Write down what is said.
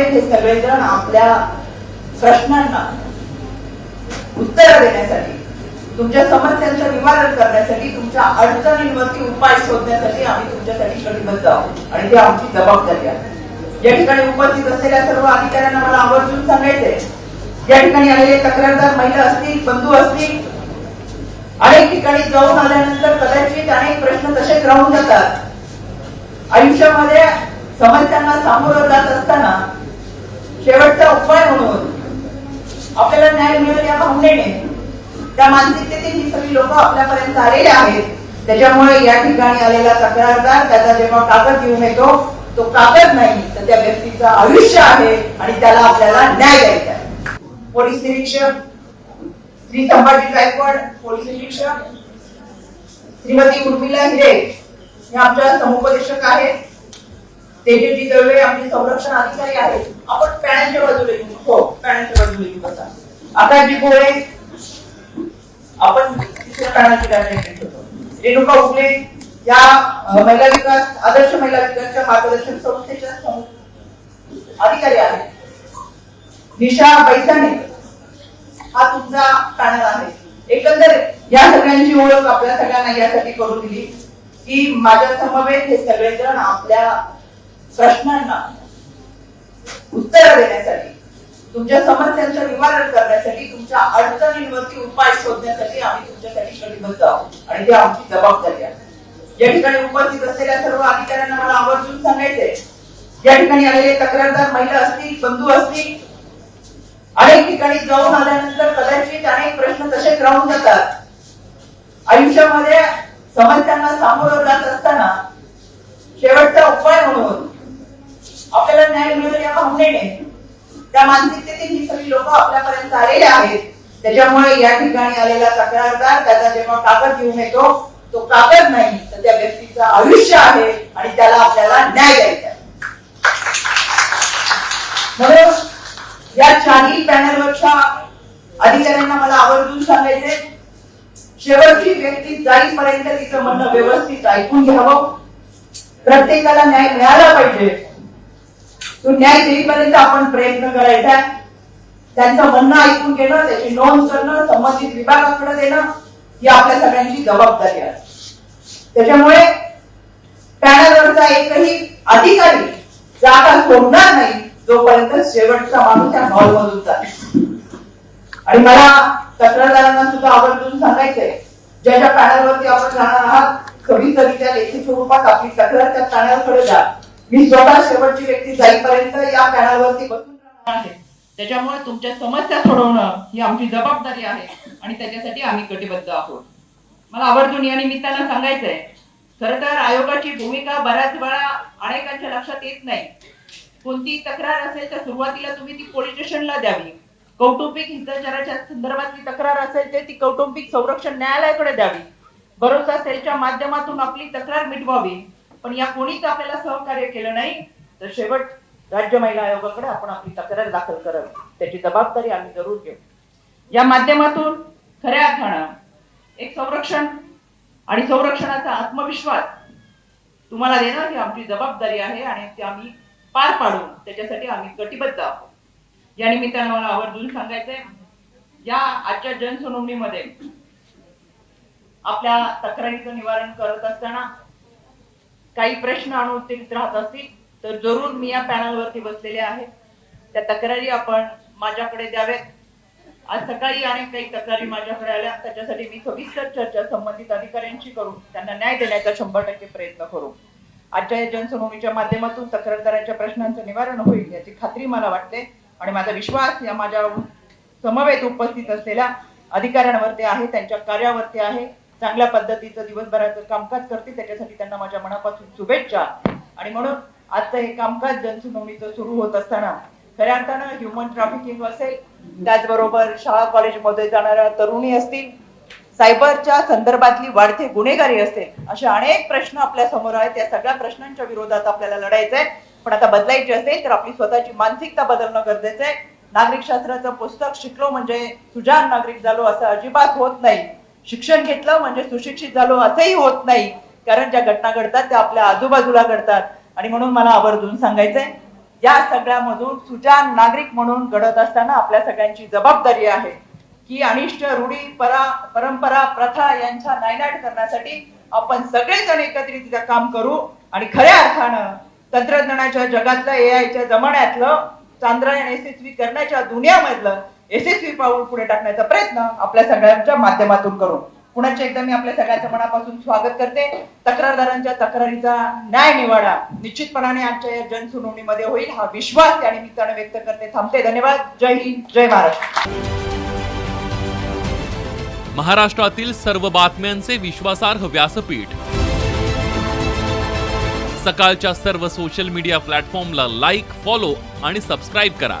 त्यामुळे हे सगळेजण आपल्या प्रश्नांना उत्तर देण्यासाठी तुमच्या समस्यांचं निवारण करण्यासाठी तुमच्या अडचणींवरती उपाय शोधण्यासाठी आम्ही तुमच्यासाठी कटिबद्ध आहोत. आणि ती आमची जबाबदारी आहे. या ठिकाणी उपस्थित असलेल्या सर्व अधिकाऱ्यांना मला आवर्जून सांगायचंय. या ठिकाणी आलेले तक्रारदार महिला असतील बंधू असतील अनेक ठिकाणी जाऊन आल्यानंतर कदाचित अनेक प्रश्न तसेच राहून जातात. आयुष्यामध्ये समस्यांना सामोरं जात असताना शेवटचा उपाय म्हणून. आपल्याला न्याय मिळेल या भावनेने. त्या मानसिकतेतील ही सगळी लोक आपल्यापर्यंत आलेले आहेत. त्याच्यामुळे या ठिकाणी आलेला तक्रारदार त्याचा जेव्हा कागद घेऊन येतो तो कागद नाही तर त्या व्यक्तीचं आयुष्य आहे आणि त्याला आपल्याला न्याय द्यायचा आहे. पोलीस निरीक्षक श्री संभाजी गायकवाड पोलीस निरीक्षक श्रीमती उर्मिला हिरे हे आमच्या समुपदेशक आहेत. तेजस्वी दळवे आमचे संरक्षण अधिकारी आहेत आपण पॅनलच्या बाजूला येऊ हो पॅनलच्या बाजूला येऊ बसा. आकाशजी गोळे आपण तिसऱ्या पॅनलचे रेणुका उगले या महिला विकास आदर्श महिला विकासच्या मार्गदर्शन संस्थेच्या अधिकारी आहेत. निशा बैसाने हा तुमचा पॅनल आहे. एकंदर या सगळ्यांची ओळख आपल्या सगळ्यांना यासाठी करून दिली. की माझ्या समवेत हे सगळेजण आपल्या प्रश्नांना उत्तर देण्यासाठी तुमच्या समस्यांचं निवारण करण्यासाठी तुमच्या अडचणींवरती उपाय शोधण्यासाठी आम्ही तुमच्यासाठी कटिबद्ध आहोत आणि ते आमची जबाबदारी आहे. या ठिकाणी उपस्थित असलेल्या सर्व अधिकाऱ्यांना मला आवर्जून सांगायचंय. या ठिकाणी आलेले तक्रारदार महिला असतील बंधू असतील अनेक ठिकाणी जाऊन आल्यानंतर कदाचित अनेक प्रश्न तसेच राहून जातात. आयुष्यामध्ये समस्यांना सामोरं जात असताना शेवटचा उपाय म्हणून आपल्याला न्याय मिळेल या भावनेने. त्या मानसिकतेतील ही सगळी लोक आपल्यापर्यंत आलेले आहेत. त्याच्यामुळे या ठिकाणी आलेला तक्रारदार त्याचा जेव्हा कागद घेऊन येतो तो कागद नाही तर त्या व्यक्तीचं आयुष्य आहे आणि त्याला आपल्याला न्याय द्यायचा म्हणून या चारही पॅनलवरच्या अधिकाऱ्यांना मला आवर्जून सांगायचे शेवटची व्यक्ती जाईपर्यंत तिचं म्हणणं व्यवस्थित ऐकून घ्यावं. प्रत्येकाला न्याय मिळाला पाहिजे. तो न्याय देईपर्यंत आपण प्रयत्न करायचा त्यांचं म्हणणं ऐकून घेणं त्याची नोंद करणं संबंधित विभागाकडे देणं ही आपल्या सगळ्यांची जबाबदारी आहे. त्याच्यामुळे पॅनलवरचा एकही अधिकारी जागा सोडणार नाही जोपर्यंत शेवटचा माणूस त्या हॉलमधून जाईल. आणि मला तक्रारदारांना सुद्धा आवर्जून सांगायचंय ज्याच्या पॅनलवरती आपण जाणार आहात सविस्तरीच्या लेखी स्वरूपात आपली तक्रार त्या पॅनलकडे जा मी स्वतः शेवटची व्यक्ती जाईपर्यंत या पॅनलवरती बसून राहणार आहे. त्याच्यामुळे तुमच्या समस्या सोडवणं ही आमची जबाबदारी आहे आणि त्याच्यासाठी आम्ही कटिबद्ध आहोत. मला आवर्जून या निमित्तानं सांगायचंय खर तर आयोगाची भूमिका बऱ्याच वेळा अनेकांच्या लक्षात येत नाही. कोणती तक्रार असेल तर सुरुवातीला तुम्ही ती पोलीस स्टेशनला द्यावी. कौटुंबिक हिंसाचाराच्या संदर्भातली तक्रार असेल तर ती कौटुंबिक संरक्षण न्यायालयाकडे द्यावी. भरोसा सेलच्या माध्यमातून आपली तक्रार मिटवावी. पण या कोणीच आपल्याला सहकार्य केलं नाही तर शेवट राज्य महिला आयोगाकडे आपण आपली तक्रार दाखल करत त्याची जबाबदारी आम्ही जरूर घेऊ. या माध्यमातून खऱ्या अर्थानं एक संरक्षण आणि संरक्षणाचा आत्मविश्वास तुम्हाला देणं ही आमची जबाबदारी आहे आणि ते आम्ही पार पाडू त्याच्यासाठी आम्ही कटिबद्ध आहोत. या निमित्तानं मला आवर्जून सांगायचंय या आजच्या जनसुनावणीमध्ये आपल्या तक्रारीचं निवारण करत असताना काही प्रश्न अनुत्तरित राहत असतील तर जरूर मी या पॅनलवरती बसलेले आहे. त्या तक्रारी आपण माझ्याकडे द्याव्यात. आज सकाळी अनेक काही तक्रारी माझ्याकडे आल्या. त्याच्यासाठी मी सविस्तर चर्चा संबंधित अधिकाऱ्यांशी करून त्यांना न्याय देण्याचा शंभर टक्के प्रयत्न करू. आजच्या या जनसुनावणीच्या माध्यमातून तक्रारदारांच्या प्रश्नांचं निवारण होईल याची खात्री मला वाटते आणि माझा विश्वास या माझ्या समवेत उपस्थित असलेल्या अधिकाऱ्यांवरती आहे त्यांच्या कार्यावरती आहे. चांगल्या पद्धतीचं दिवसभराचं कामकाज करतील त्याच्यासाठी त्यांना माझ्या मनापासून शुभेच्छा. आणि म्हणून आजचं हे कामकाज जनसुनावणीचं सुरू होत असताना खऱ्या अर्थानं ह्युमन ट्रॅफिकिंग असेल त्याचबरोबर शाळा कॉलेजमध्ये जाणाऱ्या तरुणी असतील सायबरच्या संदर्भातली वाढती गुन्हेगारी असेल असे अनेक प्रश्न आपल्यासमोर आहेत. त्या सगळ्या प्रश्नांच्या विरोधात आपल्याला लढायचं आहे. पण आता बदलायची असेल तर आपली स्वतःची मानसिकता बदलणं गरजेचं आहे. नागरिक शास्त्राचं पुस्तक शिकलो म्हणजे सुजाण नागरिक झालो असं अजिबात होत नाही. शिक्षण घेतलं म्हणजे सुशिक्षित झालो असंही होत नाही. कारण ज्या घटना घडतात त्या आपल्या आजूबाजूला घडतात. आणि म्हणून मला आवर्जून सांगायचंय या सगळ्यामधून सुजान नागरिक म्हणून घडत असताना आपल्या सगळ्यांची जबाबदारी आहे. की अनिष्ट रूढी परा परंपरा प्रथा यांच्या नायनाट करण्यासाठी आपण सगळेजण एकत्रित काम करू. आणि खऱ्या अर्थानं तंत्रज्ञानाच्या जगातलं एआयच्या जमान्यातलं चांद्रयान यशस्वी करण्याच्या दुनियामधलं यशस्वी पाऊल पुढे टाकण्याचा प्रयत्न आपल्या सगळ्यांच्या माध्यमातून करू पुण्याच्या एकदा मी आपल्या सगळ्यांचं मनापासून स्वागत करते. तक्रारदारांच्या तक्रारीचा न्याय निवाडा निश्चितपणाने आमच्या या जनसुनावणीमध्ये होईल हा विश्वास या निमित्तानं व्यक्त करते. थांबते. धन्यवाद. जय हिंद. जय महाराष्ट्र. महाराष्ट्रातील सर्व बातम्यांचे विश्वासार्ह व्यासपीठ. सकाळच्या सर्व सोशल मीडिया प्लॅटफॉर्मला लाईक फॉलो आणि सबस्क्राईब करा.